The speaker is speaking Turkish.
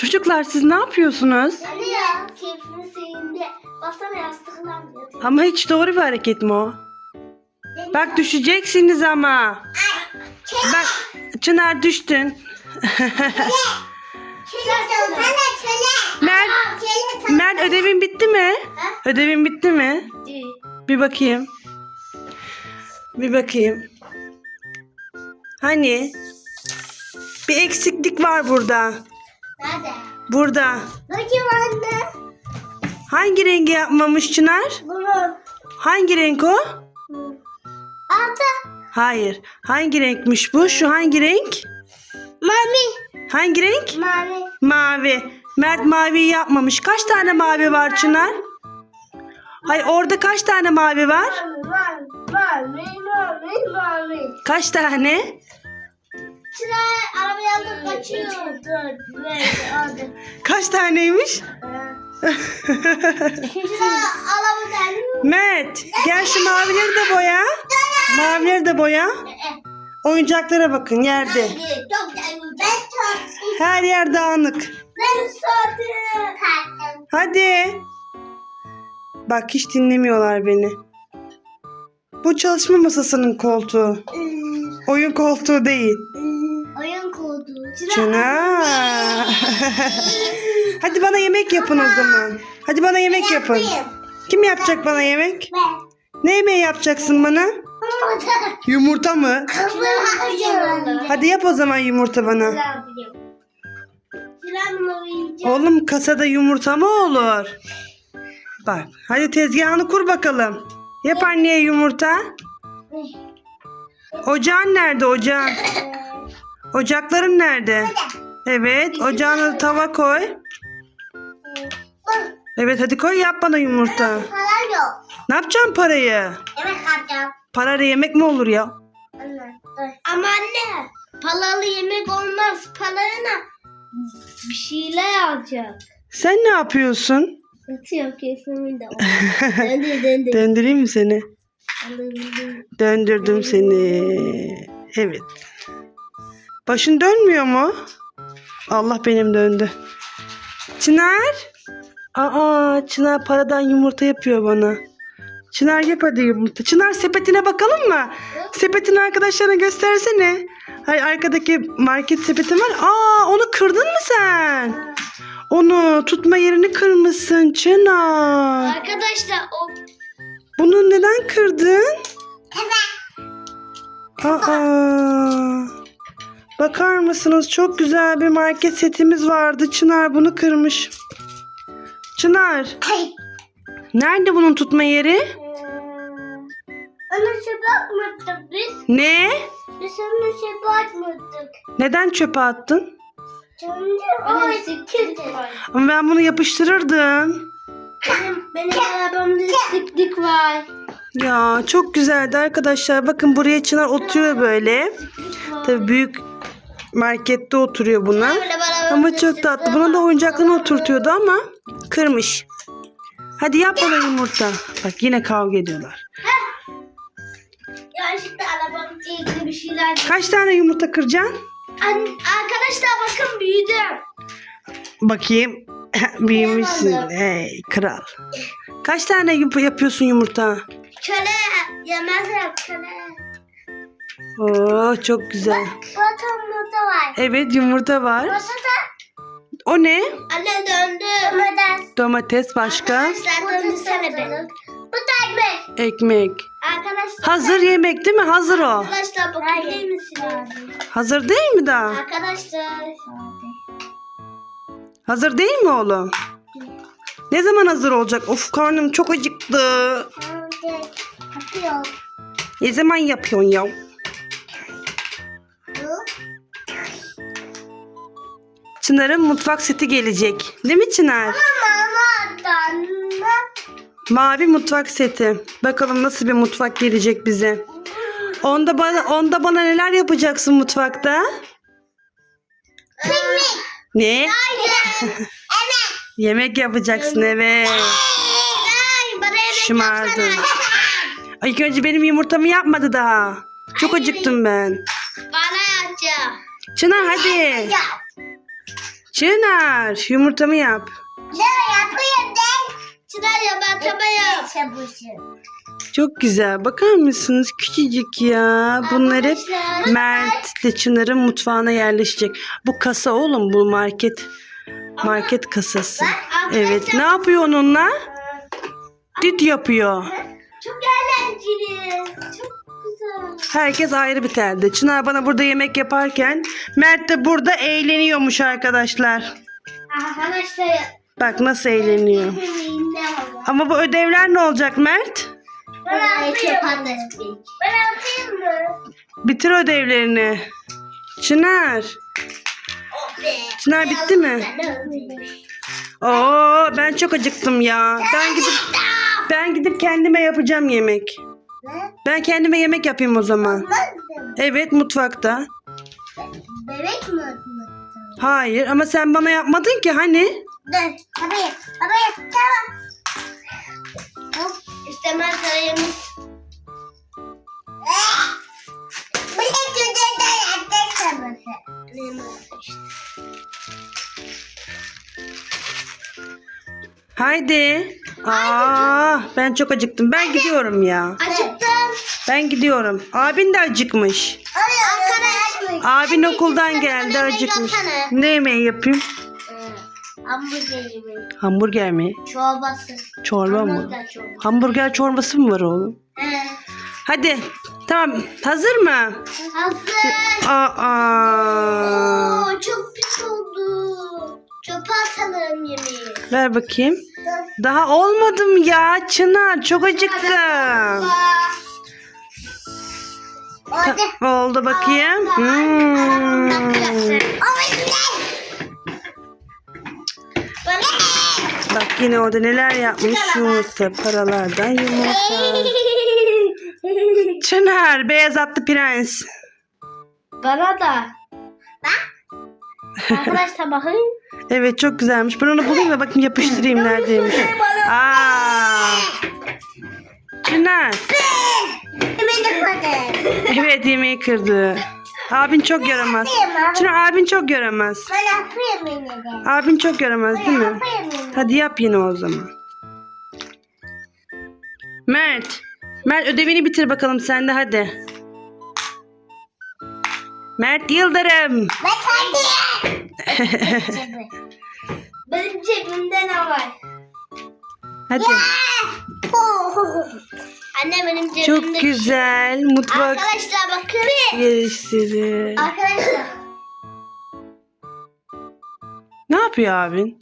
Çocuklar siz ne yapıyorsunuz? Anne ya keyfini seyinde. Baksana yatıyor. Ama hiç doğru bir hareket mi o? Bak düşeceksiniz ama. Bak Çınar düştün. Mert, Mert ödevin bitti mi? Ödevin bitti mi? Bir bakayım. Bir bakayım. Hani? Bir eksiklik var burada. Nerede? Burada. Bakayım anne. Hangi rengi yapmamış Çınar? Bunun. Hangi renk o? Altı. Hayır. Hangi renkmiş bu? Şu hangi renk? Mami. Hangi renk? Mavi. Mavi. Mert maviyi yapmamış. Kaç tane mavi var Çınar? Hayır orada kaç tane mavi var? Mavi. Mavi. Mavi. Mavi. Kaç tane? Çınar arabayı alıp kaçıyor. Dört, beş, altı. Kaç taneymiş? Çınar arabayı Mert gel şu mavileri de boya. Mavileri de boya. Oyuncaklara bakın yerde. Çok Ben çok Her yer dağınık. Ben kartım. Hadi. Bak hiç dinlemiyorlar beni. Bu çalışma masasının koltuğu. Oyun koltuğu değil. Çınar. Hadi bana yemek yapın o zaman. Hadi bana yemek yapın. Kim yapacak bana yemek? Ben. Ne yemeği yapacaksın bana? Da. Yumurta mı? Hadi. Hadi yap o zaman yumurta bana. Oğlum kasada yumurta mı olur? Bak hadi tezgahını kur bakalım. Yap anneye yumurta. Ocağın nerede ocağın? Ocakların nerede? Evet ocağına tava koy. Evet hadi koy yap bana yumurta. Para yok. Ne yapacaksın parayı? Evet kapacağım. Parayla yemek mi olur ya? Ama anne palalı yemek olmaz. Palarına bir şeyler alacak. Sen ne yapıyorsun? Atıyor kesinlikle. Döndür döndür. Döndüreyim mi seni? Döndür. Döndürdüm seni. Evet. Başın dönmüyor mu? Allah benim döndü. Çınar. Aa, Çınar paradan yumurta yapıyor bana. Çınar yap hadi yumurta. Çınar sepetine bakalım mı? Sepetini arkadaşlarına göstersene. Hayır arkadaki market sepeti var. Aa onu kırdın mı sen? Onu tutma yerini kırmışsın Çınar. Arkadaşlar o Bunu neden kırdın? Aa. Bakar mısınız? Çok güzel bir market setimiz vardı. Çınar bunu kırmış. Çınar, nerede bunun tutma yeri? Onu çöpe atmadık biz. Ne? Biz onu çöpe atmadık. Neden çöpe attın? Çünkü o sıkıntı. Ama ben bunu yapıştırırdım. Benim, benim arabamda sıklık var. Ya çok güzeldi arkadaşlar. Bakın buraya Çınar oturuyor böyle. Tabii büyük markette oturuyor buna. Ama çok tatlı. Buna da oyuncaklarını oturtuyordu ama kırmış. Hadi yap bana yumurta. Bak yine kavga ediyorlar. Yanlışlıkla arabamın ilgili bir şeyler. Kaç tane yumurta kıracaksın? An- arkadaşlar bakın büyüdüm. Bakayım. Büyümüşsün. Hey kral. Kaç tane yum- yapıyorsun yumurta? Köle yemezler köle. Oo çok güzel. Batamda var. Evet yumurta var. Masada. O ne? Anne döndü. Domates. Domates başka. Arkadaşlar beni. Bu da ekmek. Ekmek. Arkadaşlar. Hazır yemek değil mi? Hazır o. Arkadaşlar bakabilir misiniz? Hazır değil mi daha? Arkadaşlar. Hazır değil mi oğlum? Ne zaman hazır olacak? Of karnım çok acıktı. Ne zaman yapıyorsun ya? Çınar'ın mutfak seti gelecek. Değil mi Çınar? Mavi mutfak seti. Bakalım nasıl bir mutfak gelecek bize. Onda bana onda bana neler yapacaksın mutfakta? Piknik. Ne? Yemek yapacaksın evet. Şımardın. Ay, İlk önce benim yumurtamı yapmadı daha. Çok acıktım ben. Bana yapacağım. Çınar hadi. Yap. Çınar yumurtamı yap. Ne yapayım ben? Çınar ya ben tabaya. Çabuşum. Çok güzel. Bakar mısınız? Küçücük ya. Bunlar hep Arkadaşlar. Mert'le Çınar'ın mutfağına yerleşecek. Bu kasa oğlum bu market. Market kasası. Evet. Ne yapıyor onunla? Düt yapıyor. Çok eğlenceli. Herkes ayrı bir telde. Çınar bana burada yemek yaparken Mert de burada eğleniyormuş arkadaşlar. Arkadaşlar Bak nasıl eğleniyor. Ama bu ödevler ne olacak Mert? Ben yapayım. Ben yapayım mı? Bitir ödevlerini. Çınar. Çınar bitti mi? Oo ben çok acıktım ya. Ben gidip ben gidip kendime yapacağım yemek. Ben kendime yemek yapayım o zaman. Evet mutfakta. Bebek mi? Hayır ama sen bana yapmadın ki hani? Dur. Babaya. Babaya. Tamam. Hop. İstemez sayımız. Bu ne sabası? Haydi. Aa ben çok acıktım. Ben gidiyorum ya. Acıktım. Ben gidiyorum. Abin de acıkmış. Abin okuldan geldi acıkmış. Ne yemeği yapayım? Hamburger yemeği. Hamburger mi? Çorbası. Çorba mı? Hamburger çorbası. Hamburger çorbası mı var oğlum? He. Hadi. Tamam. Hazır mı? Hazır. Aa. Oo, çok pis oldu. Çöpe atalım yemeği. Ver bakayım. Daha olmadım ya Çınar. Çok acıktım. Orada. Ta- oldu bakayım. Hmm. Bak yine orada neler yapmış. Yumurta paralardan yumurta. Çınar beyaz atlı prens. Bana da. Arkadaşlar bakın. Evet çok güzelmiş. Ben onu bulayım da bakayım yapıştırayım neredeymiş. Aa. Çınar. De Evet yemeği kırdı. Abin çok yaramaz. Çınar abin çok yaramaz. Ben yapayım yine de. Abin çok yaramaz değil mi? Yapayım yine. Hadi yap yine o zaman. Mert. Mert ödevini bitir bakalım sen de hadi. Mert Yıldırım. Ben kendim. Benim cebimde ne var? Hadi. Anne benim cebimde. Çok güzel. Mutfak Arkadaşlar bakın. geliştirir. Arkadaşlar. Ne yapıyor abin?